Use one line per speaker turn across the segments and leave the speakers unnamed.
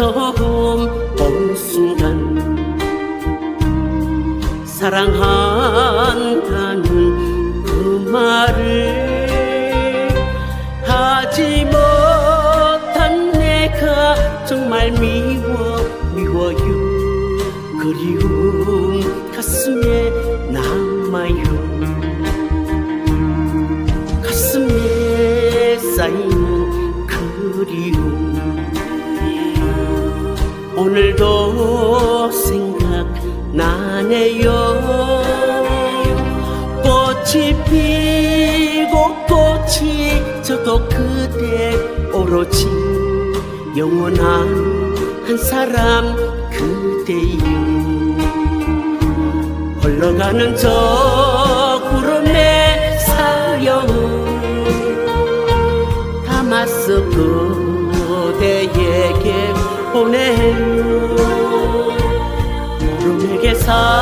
처음 본 순간 사랑한다는 그 말을 하지 못한 내가 정말 미워 미워요. 그리움 가슴에 남아요. 가슴에 쌓이 오늘도 생각나네요. 꽃이 피고 꽃이 저도 그대 오로지 영원한 한 사람 그대요 흘러가는 저 구름의 사연 담았어 그대에게 보내요 구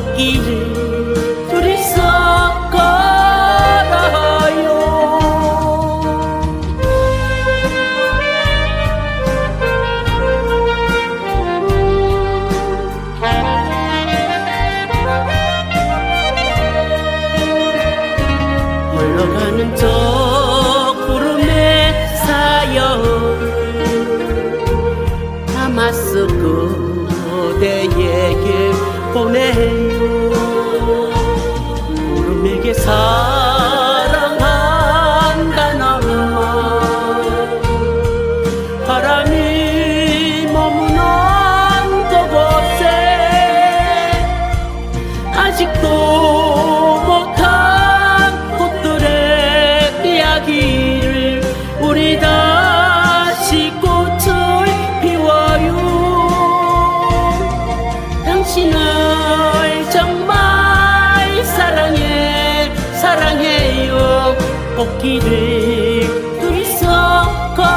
사 보내요 구름에게 사랑한다는 말 바람이 머무는 그곳에 아직도 못한 꽃들의 이야기를 우리 다시 꽃을 피워요. 당신을 꽃길을 둘이서 걸어요.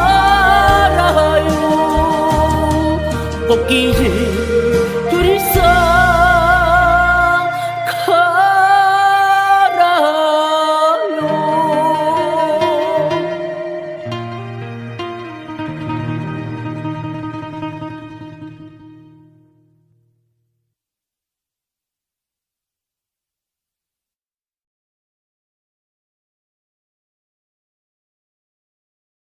꽃길을